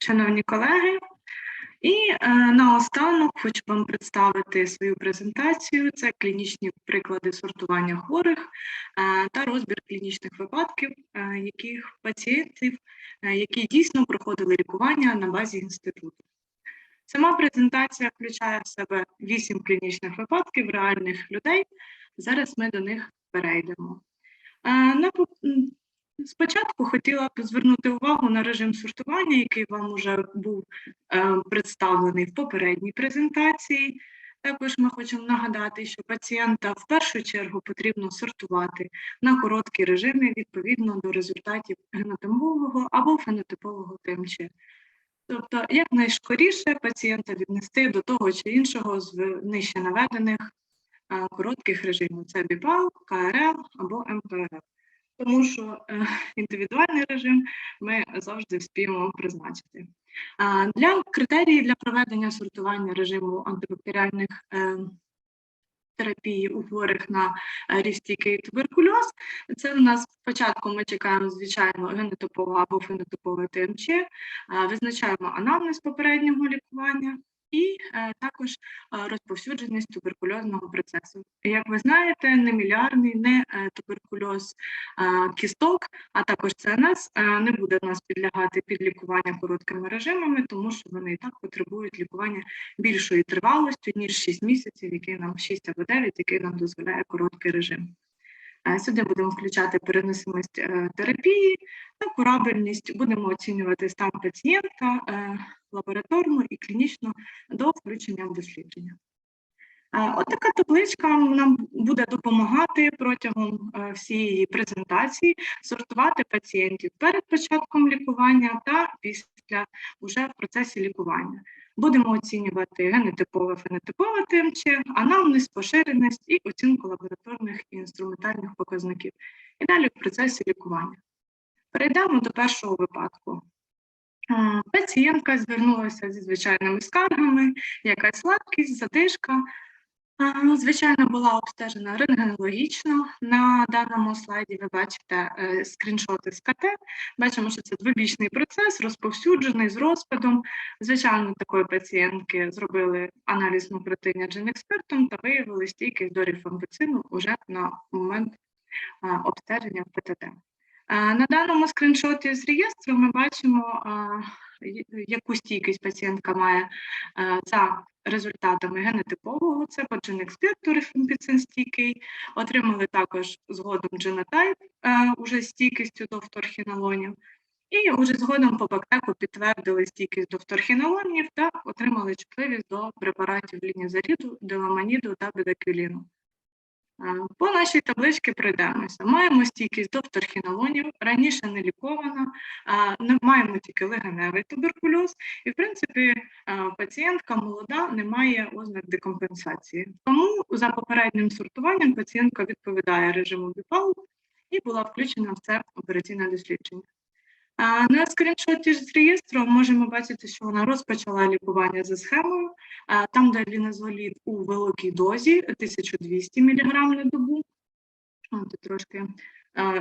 шановні колеги. І е, наостанок хочу вам представити свою презентацію. Це клінічні приклади сортування хворих е, та розбір клінічних випадків, е, яких пацієнтів, е, які дійсно проходили лікування на базі інституту. Сама презентація включає в себе вісім клінічних випадків реальних людей. Зараз ми до них перейдемо. Е, на Спочатку хотіла б звернути увагу на режим сортування, який вам вже був е, представлений в попередній презентації. Також ми хочемо нагадати, що пацієнта в першу чергу потрібно сортувати на короткі режими відповідно до результатів генотимового або фенотипового ТМЧ. Тобто, якнайскоріше пацієнта віднести до того чи іншого з нижче наведених е, коротких режимів: це БІПАЛ, КРЛ або МПРЛ. Тому що е, індивідуальний режим ми завжди вспіємо призначити. Для критерії для проведення сортування режиму антибактеріальних е, терапії у хворих на е, рівстійкий туберкульоз. Це в нас спочатку ми чекаємо, звичайно, генотипове або фенотипове ТМЧ, визначаємо анамнез попереднього лікування. І е, також е, розповсюдженість туберкульозного процесу. Як ви знаєте, не мілярний, не е, туберкульоз кісток, а також ЦНС не буде у нас підлягати під лікування короткими режимами, тому що вони і так потребують лікування більшої тривалості, ніж 6 місяців, який нам 6 або 9, який нам дозволяє короткий режим. Е, Сюди будемо включати переносимість е, терапії курабельність. Будемо оцінювати стан пацієнта е, лабораторно і клінічно до включення в дослідження. От така табличка нам буде допомагати протягом всієї презентації сортувати пацієнтів перед початком лікування та після уже в процесі лікування. Будемо оцінювати генотипове фенотипове ТМЧ, анамнез, поширеність і оцінку лабораторних і інструментальних показників. І далі в процесі лікування. Перейдемо до першого випадку. Пацієнтка звернулася зі звичайними скаргами, якась слабкість, задишка. Е, Звичайно, була обстежена рентгенологічно. На даному слайді ви бачите е, скріншоти з КТ. Бачимо, що це двобічний процес, розповсюджений з розпадом. Звичайно, такої пацієнтки зробили аналіз нуклеотидня дженекспертом та виявили стійкість до рифампицину уже на момент обстеження в ПТТ. На даному скріншоті з реєстру ми бачимо, яку стійкість пацієнтка має за результатами генотипового, це по дженекспірту стійкий. Отримали також згодом дженотайп е, уже стійкістю до вторхінолонів. І вже згодом по бактеку підтвердили стійкість до вторхінолонів та отримали чутливість до препаратів лінізаріду, деламаніду та бедаквіліну. По нашій табличці пройдемося. Маємо стійкість до вторхінолонів, раніше не лікована, не маємо тільки легеневий туберкульоз, і в принципі пацієнтка молода не має ознак декомпенсації. Тому за попереднім сортуванням пацієнтка відповідає режиму БІПАЛ і була включена в це операційне дослідження. На скріншоті з реєстру можемо бачити, що вона розпочала лікування за схемою. Там, де ліназолід у великій дозі 1200 мг на добу. Тут трошки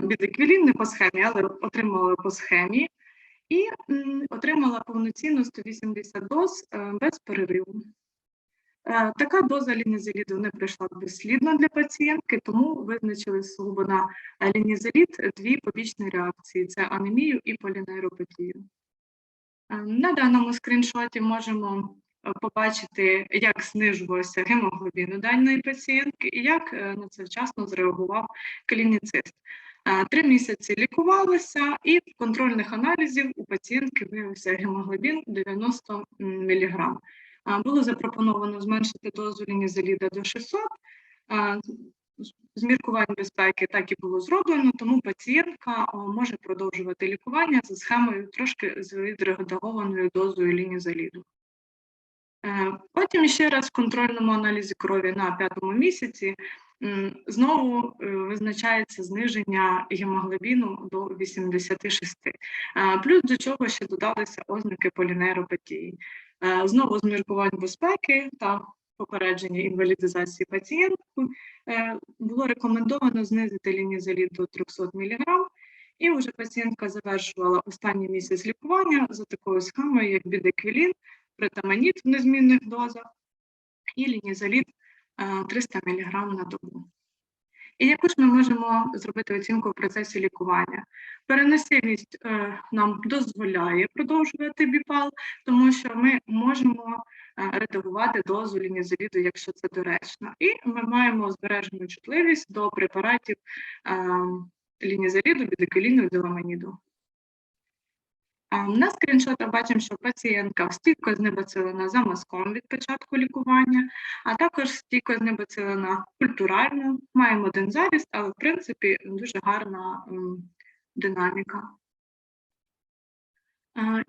бідеквілін не по схемі, але отримала по схемі. І отримала повноцінно 180 доз е, без перериву. Е, Така доза лінізоліду не пройшла безслідно для пацієнтки, тому визначили сугубо на е, дві побічні реакції: це анемію і полінейропатію. Е, На даному скріншоті можемо побачити, як знижувався гемоглобін у даної пацієнтки і як е, на це вчасно зреагував клініцист. Е, Три місяці лікувалася, і в контрольних аналізів у пацієнтки виявився гемоглобін 90 мг. Було запропоновано зменшити дозу лінізоліда до 600. З- З міркувань безпеки так і було зроблено, тому пацієнтка може продовжувати лікування за схемою трошки з відредагованою дозою лінізоліду. Е, Потім ще раз в контрольному аналізі крові на п'ятому місяці знову е, визначається зниження гемоглобіну до 86. Е, Плюс до чого ще додалися ознаки полінейропатії. Знову з міркувань безпеки та попередження інвалідизації пацієнтку було рекомендовано знизити лінізолід до 300 мг І вже пацієнтка завершувала останній місяць лікування за такою схемою, як бідеквілін, притаманіт в незмінних дозах і лінізоліт е, 300 мг на добу. І яку ж ми можемо зробити оцінку в процесі лікування? Переносимість е, нам дозволяє продовжувати біпал, тому що ми можемо е, редагувати дозу лінізоліду, якщо це доречно. І ми маємо збережену чутливість до препаратів е, лінізоліду, бідеколіну, деламаніду. На скріншотах бачимо, що пацієнтка стійко знебацилена за мазком від початку лікування, а також стійко знебацилена культурально. Маємо один заріст, але в принципі дуже гарна динаміка.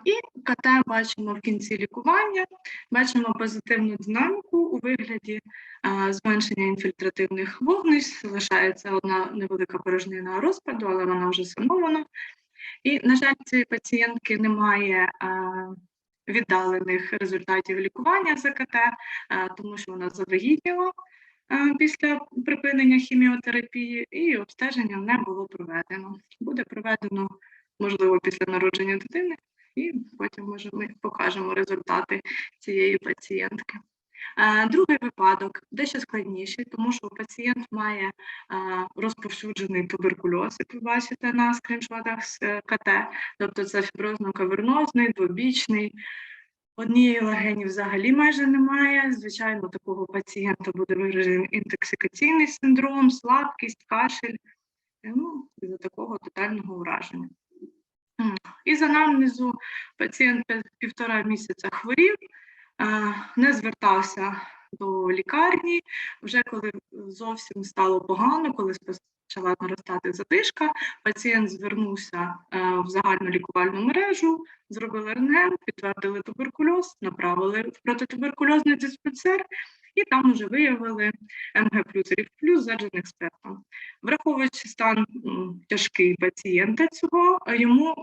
І КТ бачимо в кінці лікування, бачимо позитивну динаміку у вигляді зменшення інфільтративних вогнищ, залишається одна невелика порожнина розпаду, але вона вже санована. І, на жаль, цієї пацієнтки немає віддалених результатів лікування з КТ, а, тому що вона завагітніла після припинення хіміотерапії, і обстеження не було проведено. Буде проведено, можливо, після народження дитини, і потім може ми покажемо результати цієї пацієнтки. Другий випадок дещо складніший, тому що пацієнт має розповсюджений туберкульоз, як ви бачите на скріншотах з е, КТ, тобто це фіброзно-кавернозний, двобічний. Однієї легені взагалі майже немає. Звичайно, такого пацієнта буде виражений інтоксикаційний синдром, слабкість, кашель, е, ну, із-за такого тотального ураження. М. Із анамнезу пацієнт пів- півтора місяця хворів, не звертався до лікарні. Вже коли зовсім стало погано, коли почала наростати задишка, пацієнт звернувся е, в загальну лікувальну мережу, зробили рентген, підтвердили туберкульоз, направили в протитуберкульозний диспансер, і там вже виявили МГ плюс рів плюс за експертом. Враховуючи стан тяжкий пацієнта цього, йому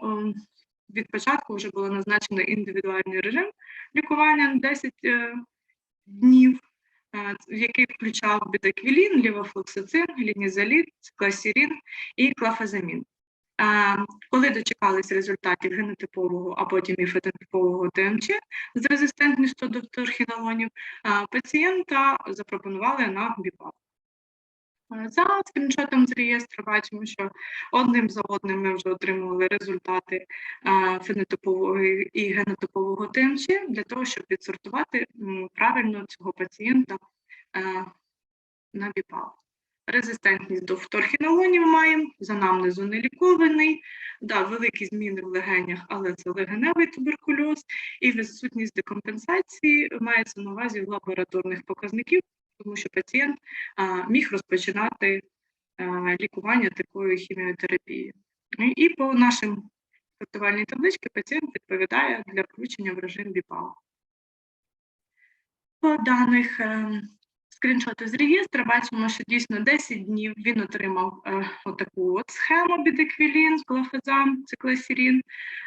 від початку вже було назначено індивідуальний режим лікування на 10 е, днів, е, який включав бідеквілін, лівофлоксацин, лінізоліт, класірін і клафазамін. Е, Коли дочекались результатів генотипового, а потім і фенотипового ТМЧ з резистентністю до торхінолонів, пацієнта запропонували на біпап. Е, За скріншотом з реєстру. Бачимо, що одним за одним ми вже отримували результати е, фенотипового і генотипового ТМЧ для того, щоб відсортувати правильно цього пацієнта е, на біпал. Резистентність до фторхінолонів маємо, з анамнезу не лікований, да, великі зміни в легенях, але це легеневий туберкульоз, і відсутність декомпенсації мається на увазі лабораторних показників, тому що пацієнт міг розпочинати лікування такою хіміотерапією. І, і по нашим фактувальній табличці пацієнт відповідає для включення в режим БІПАЛ. По даних скріншоту з реєстра бачимо, що дійсно 10 днів він отримав е, отаку от схему бідеквілін, клофазам, циклесірін.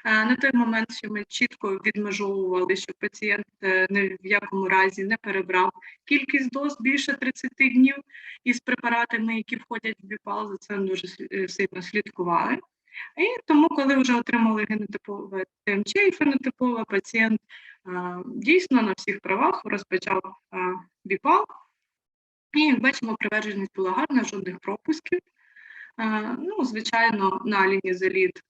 Е, на той момент, що ми чітко відмежовували, що пацієнт е, ні в якому разі не перебрав кількість доз більше 30 днів із препаратами, які входять в біпал, за це дуже е, сильно слідкували. І тому, коли вже отримали генотипове ТМЧ і фенотипове, пацієнт е, дійсно на всіх правах розпочав е, біпал. І бачимо, приверженість була гарна, жодних пропусків. Е, Ну, звичайно, на лінізоліт е,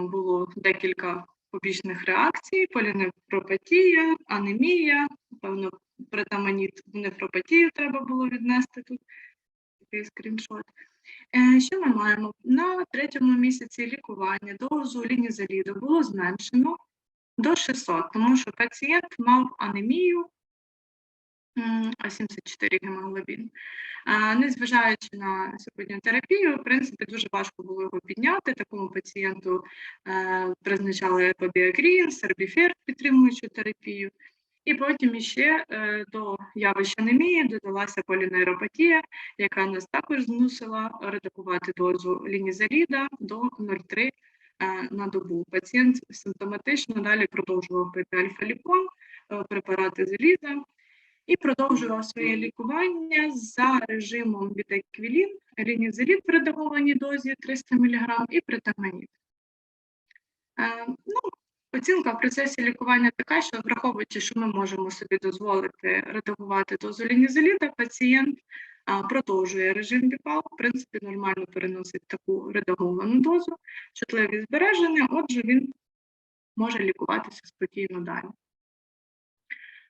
було декілька побічних реакцій: полінефропатія, анемія, певно, притаманіт нефропатію треба було віднести тут. Такий скріншот. Е, Що ми маємо? На третьому місяці лікування дозу лінізоліду було зменшено до 600, тому що пацієнт мав анемію, м, а 74 гемоглобін. Незважаючи на сьогодні терапію, в принципі, дуже важко було його підняти. Такому пацієнту е, призначали епобіакрін, сербіфер, підтримуючу терапію. І потім іще е, до явища анемії додалася полінейропатія, яка нас також змусила редагувати дозу лінізаліда до 0,3 е, на добу. Пацієнт симптоматично далі продовжував пити альфа-ліпон, препарати заліза. І продовжував своє лікування за режимом бітеквілін, лінізеліт в редагованій дозі 300 мг і притаманіт. Е, ну, Оцінка в процесі лікування така, що враховуючи, що ми можемо собі дозволити редагувати дозу лінізеліта, пацієнт а, продовжує режим БІПАЛ, в принципі, нормально переносить таку редаговану дозу, чутливість збереження, отже, він може лікуватися спокійно далі.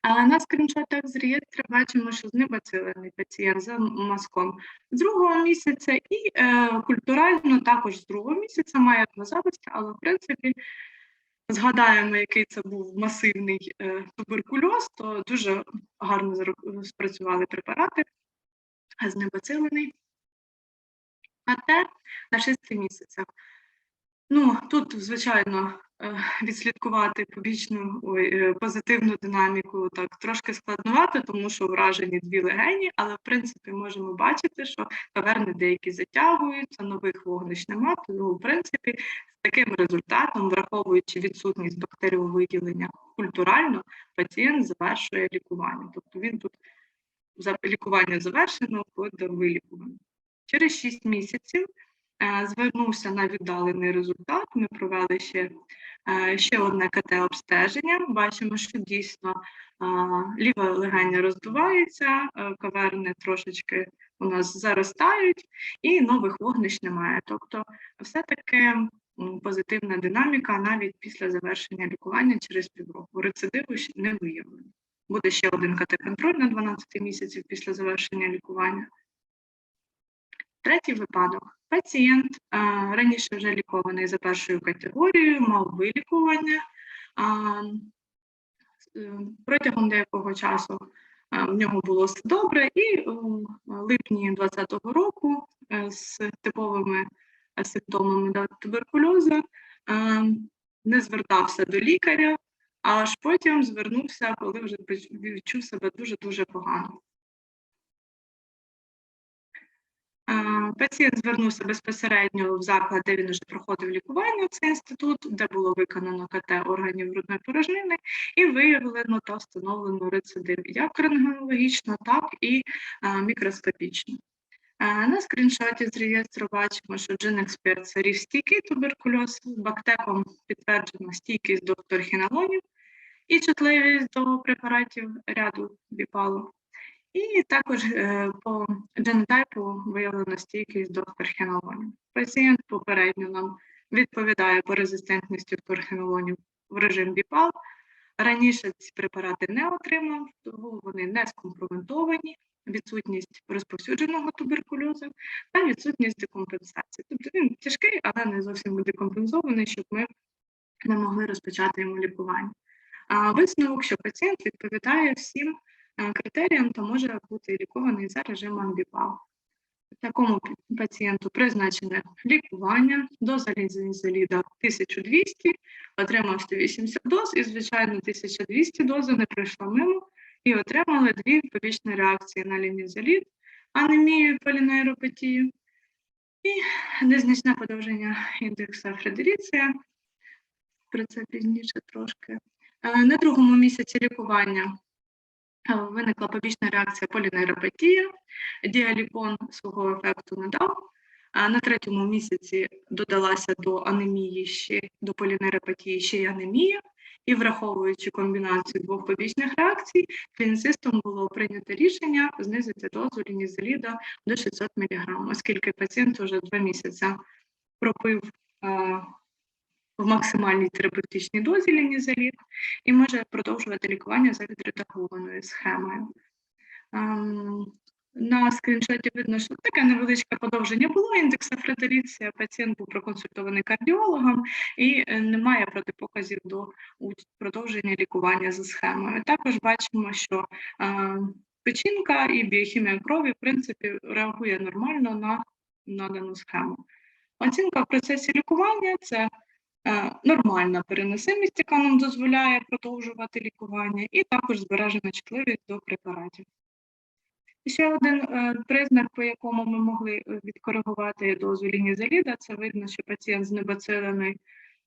А на скріншотах з реєстру бачимо, що знебацилений пацієнт за мазком з другого місяця і е, культурально також з другого місяця має два записки, але в принципі згадаємо, який це був масивний е, туберкульоз, то дуже гарно спрацювали препарати, знебацилений. А те на 6 місяцях. Ну, тут, звичайно, відслідкувати побічну е, позитивну динаміку так трошки складновато, тому що вражені дві легені, але в принципі можемо бачити, що каверни деякі затягуються, нових вогнищ нема, тому в принципі з таким результатом, враховуючи відсутність бактеріовиділення культурально, пацієнт завершує лікування. Тобто він тут за- лікування завершено вплоть до вилікування. Через 6 місяців е, звернувся на віддалений результат. Ми провели ще, е, ще одне КТ-обстеження. Бачимо, що дійсно е, ліве легеня роздувається, е, каверни трошечки у нас заростають, і нових вогнищ немає. Тобто, все-таки позитивна динаміка навіть після завершення лікування через півроку. Рецидиву ще не виявлено. Буде ще один КТ-контроль на 12 місяців після завершення лікування. Третій випадок. Пацієнт раніше вже лікований за першою категорією, мав вилікування. Е, протягом деякого часу в нього було все добре, і у липні 2020 року е, з типовими е, симптомами туберкульозу не звертався до лікаря, аж потім звернувся, коли вже відчув себе дуже-дуже погано. Пацієнт звернувся безпосередньо в заклад, де він вже проходив лікування, це інститут, де було виконано КТ органів грудної порожнини, і виявлено та встановлено рецидив як рентгенологічно, так і мікроскопічно. На скріншоті з реєстру бачимо, що GenExpert – це рівстійкий туберкульоз, бактеком підтверджена стійкість до торхінолонів і чутливість до препаратів ряду біпалу. І також е, по генотипу виявлено стійкість до торхінолонів. Пацієнт попередньо нам відповідає по резистентності торхінолонів в режим БІПАЛ. Раніше ці препарати не отримав, тому вони не скомпроментовані, відсутність розповсюдженого туберкульозу та відсутність декомпенсації. Тобто він тяжкий, але не зовсім декомпенсований, щоб ми не могли розпочати йому лікування. А висновок, що пацієнт відповідає всім критеріям, то може бути лікований за режимом БІПАЛ. Такому пацієнту призначене лікування, доза лізоізоліда 1200, отримав 180 доз, і, звичайно, 1200 дози не пройшла мимо, і отримали дві побічні реакції на лінізолід, анемію полінейропатію, і незначне подовження індекса Фредеріція, про це пізніше трошки. Е, На другому місяці лікування е, виникла побічна реакція полінейропатія, діаліпон свого ефекту не дав. На третьому місяці додалася до анемії ще до полінейропатії ще й анемія, і враховуючи комбінацію двох побічних реакцій, клініцистом було прийнято рішення знизити дозу лінізоліда до 600 мг, оскільки пацієнт вже два місяці пропив е, в максимальній терапевтичній дозі лінізолід і може продовжувати лікування за відредагованою схемою. Ем, На скріншоті видно, що таке невеличке подовження було індекса Фредеріція. Пацієнт був проконсультований кардіологом і е, немає протипоказів до продовження лікування за схемою. Також бачимо, що е, печінка і біохімія крові, в принципі, реагує нормально на надану схему. Оцінка в процесі лікування це нормальна переносимість, яка нам дозволяє продовжувати лікування, і також збережена чутливість до препаратів. І Ще один е, признак, по якому ми могли е, відкоригувати дозу лінізоліда, це видно, що пацієнт знебацилений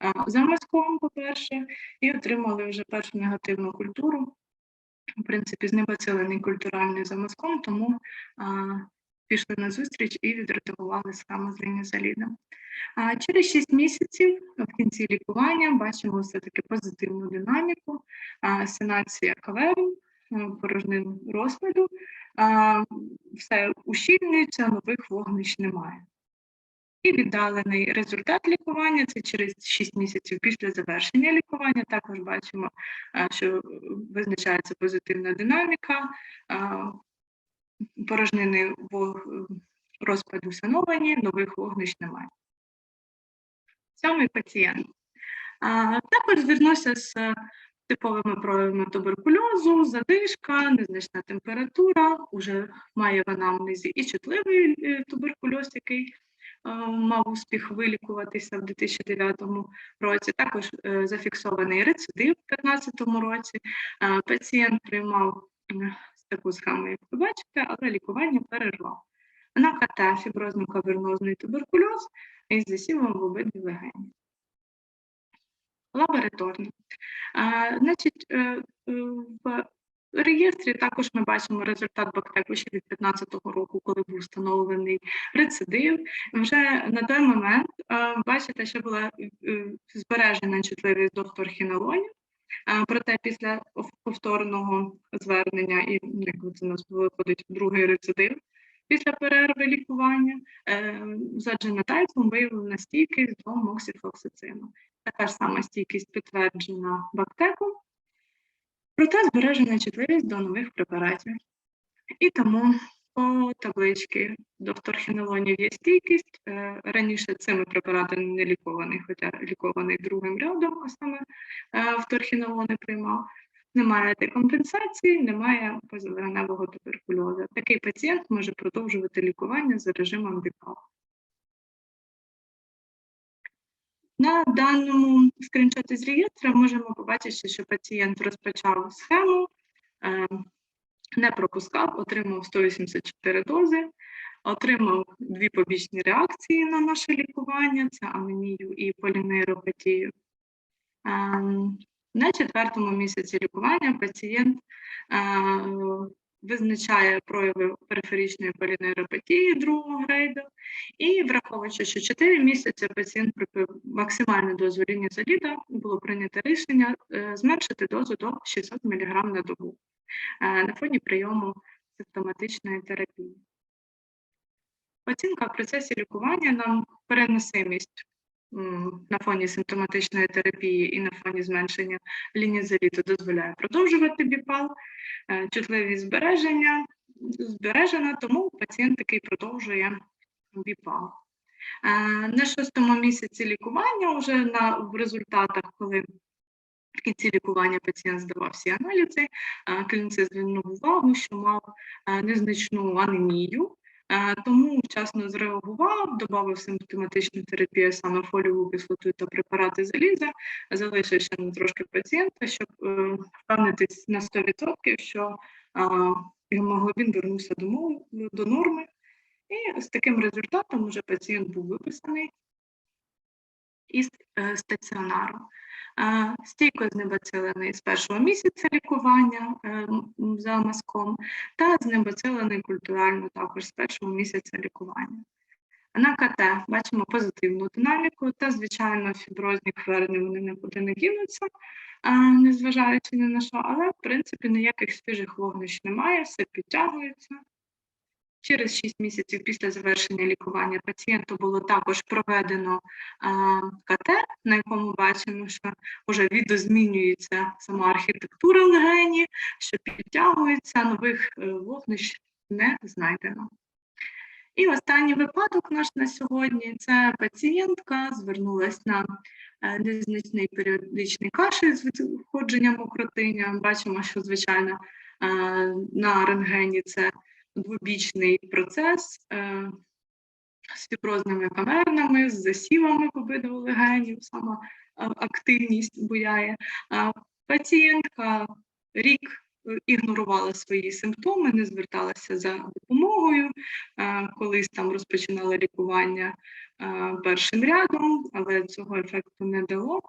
е, замазком, по-перше, і отримали вже першу негативну культуру в принципі, знебоцилений культуральним замазком, тому пішли на зустріч і відредагували схему з лінізалідом. А через 6 місяців в кінці лікування бачимо все-таки позитивну динаміку, а, санація каверу, а, порожнин розпаду, все ущільнюється, нових вогнищ немає. І віддалений результат лікування це через 6 місяців після завершення лікування. Також бачимо, що визначається позитивна динаміка, порожнини вог- розпаду сановані, нових вогнищ немає. Сьомий пацієнт. А, Також звернувся з е, типовими проявами туберкульозу, задишка, незначна температура, уже має в анамнезі і чутливий е, туберкульоз, який е, мав успіх вилікуватися в 2009 році. Також е, зафіксований рецидив в 2015 році. Е, Пацієнт приймав е, таку схему, як ви бачите, але лікування перервав. На КТ фіброзно-кавернозний туберкульоз із засівом в обидві легені. Лабораторно. А, значить, е, е, в реєстрі також ми бачимо результат бактеку ще від 2015 року, коли був встановлений рецидив. Вже на той момент, е, бачите, що була збережена чутливість до вторхінолонів, а, Проте після повторного звернення, і ну, як це нас виходить другий рецидив після перерви лікування, е, за дженотайпом виявлена стійкість до моксіфлоксацину. Така ж сама стійкість підтверджена бактеком, проте збережена чутливість до нових препаратів. І тому по табличці до вторхінолонів є стійкість. Е, Раніше цими препаратами не лікований, хоча лікований другим рядом, а саме е, вторхінолони приймав. Немає декомпенсації, немає позалегеневого туберкульозу. Такий пацієнт може продовжувати лікування за режимом БІПАВ. На даному скріншоті з реєстра можемо побачити, що пацієнт розпочав схему, е, не пропускав, отримав 184 дози, отримав дві побічні реакції на наше лікування: це анемію і полінейропатію. Ем, На четвертому місяці лікування пацієнт е, визначає прояви периферичної полінейропатії другого грейду, і враховуючи, що 4 місяці пацієнт припив максимальну дозу лінізоліда, було прийнято рішення е, зменшити дозу до 600 мг на добу на фоні прийому симптоматичної терапії. Оцінка в процесі лікування нам переносимість на фоні симптоматичної терапії і на фоні зменшення лінізоліту дозволяє продовжувати біпал, Е, чутливість збереження збережена, тому пацієнт такий продовжує біпал. Е, На шостому місяці лікування, вже на, в результатах, коли в кінці лікування пацієнт здавав всі аналізи, клініцист звернув увагу, що мав незначну анемію, тому вчасно зреагував, додав симптоматичну терапію, саме фоліову кислоту та препарати заліза, залишив ще на трошки пацієнта, щоб е, впевнитись на 100%, що гемоглобін вернувся до, норми. І з таким результатом уже пацієнт був виписаний із е, стаціонару. Стійко знебоцилений з першого місяця лікування е, за мазком та знебоцилений культурально також з першого місяця лікування. На КТ бачимо позитивну динаміку та, звичайно, фіброзні кверни вони нікуди не дінуться, е, незважаючи ні на що, але в принципі ніяких свіжих вогнищ немає, все підтягується. Через 6 місяців після завершення лікування пацієнту було також проведено а, КТ, на якому бачимо, що вже відозмінюється сама архітектура легені, що підтягується, нових е, вогнищ не знайдено. І останній випадок наш на сьогодні це пацієнтка звернулася на е, незначний періодичний кашель з входженням мокротиння. Бачимо, що звичайно е, на рентгені це двобічний процес е, з фіброзними камернами, з засівами в легенів, сама е, активність буяє. Пацієнтка рік е, ігнорувала свої симптоми, не зверталася за допомогою. Колись там розпочинала лікування першим рядом, але цього ефекту не дало.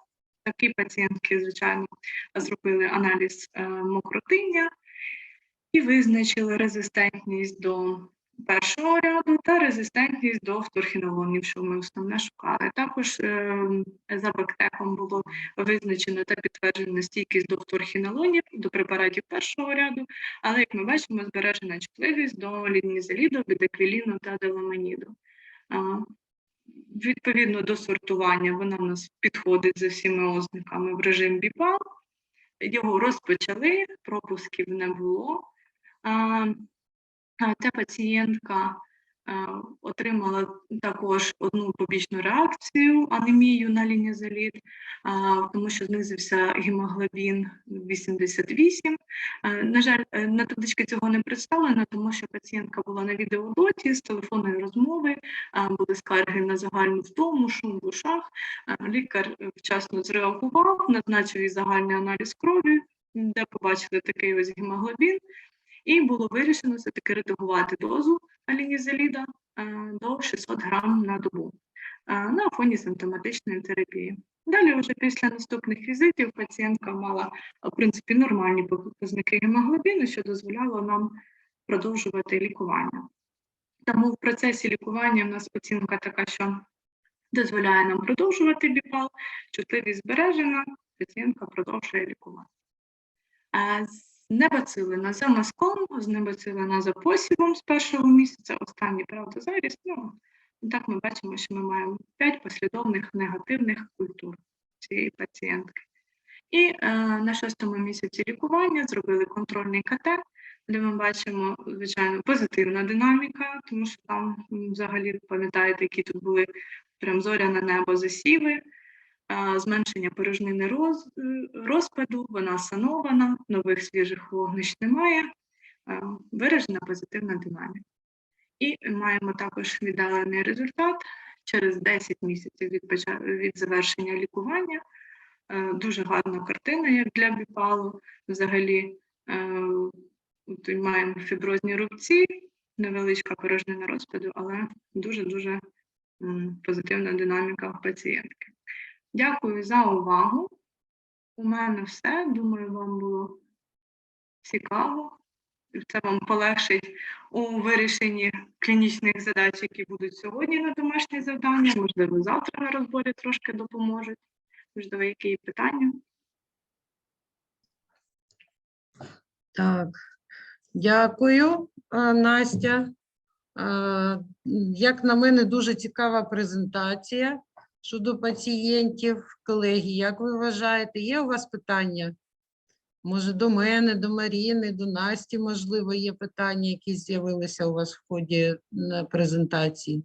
Такі пацієнтки, звичайно, зробили аналіз мокротиння і визначили резистентність до першого ряду та резистентність до вторхінолонів, що ми основне шукали. Також е, за бактеком було визначено та підтверджено стійкість до вторхінолонів, до препаратів першого ряду, але, як ми бачимо, збережена чутливість до лінізеліду, бідеквіліну та деламаніду. Відповідно до сортування, вона в нас підходить за всіми ознаками в режим БІПАЛ. Його розпочали, пропусків не було. Ця пацієнтка е, отримала також одну побічну реакцію, анемію на лінізоліт, тому що знизився гемоглобін 88. Е, На жаль, е, на табличці цього не представлено, тому що пацієнтка була на відеодоті з телефонної розмови, були скарги на загальну втому, шум в ушах. Лікар вчасно зреагував, назначив їй загальний аналіз крові, де побачили такий ось гемоглобін. І було вирішено все-таки редагувати дозу алінізеліда е, до 600 грам на добу е, на фоні симптоматичної терапії. Далі, вже після наступних візитів, пацієнтка мала е, в принципі нормальні показники гемоглобіну, що дозволяло нам продовжувати лікування. Тому в процесі лікування в нас оцінка така, що дозволяє нам продовжувати біпал, чутливість збережена, пацієнтка продовжує лікувати. Знебацилена за мазком, знебацилена за посівом з першого місяця, останній, правда, заріс. Ну, так ми бачимо, що ми маємо 5 послідовних негативних культур цієї пацієнтки. І е, на шостому місяці лікування зробили контрольний КТ, де ми бачимо, звичайно, позитивна динаміка, тому що там взагалі пам'ятаєте, які тут були прям зоряне небо засіви, зменшення порожнини роз, е, розпаду, вона санована, нових свіжих вогнищ немає, виражена позитивна динаміка. І маємо також віддалений результат через 10 місяців від, від завершення лікування. Е, Дуже гарна картина, як для біпалу. Взагалі е, маємо фіброзні рубці, невеличка порожнина розпаду, але дуже-дуже позитивна динаміка в пацієнтки. Дякую за увагу. У мене все. Думаю, вам було цікаво. Це вам полегшить у вирішенні клінічних задач, які будуть сьогодні на домашні завдання. Можливо, завтра на розборі трошки допоможуть. Можливо, які питання. Так, дякую, е, Настя. Е, Як на мене, дуже цікава презентація щодо пацієнтів. Колеги, як ви вважаєте, є у вас питання? Може, до мене, до Маріни, до Насті, можливо, є питання, які з'явилися у вас в ході е, презентації?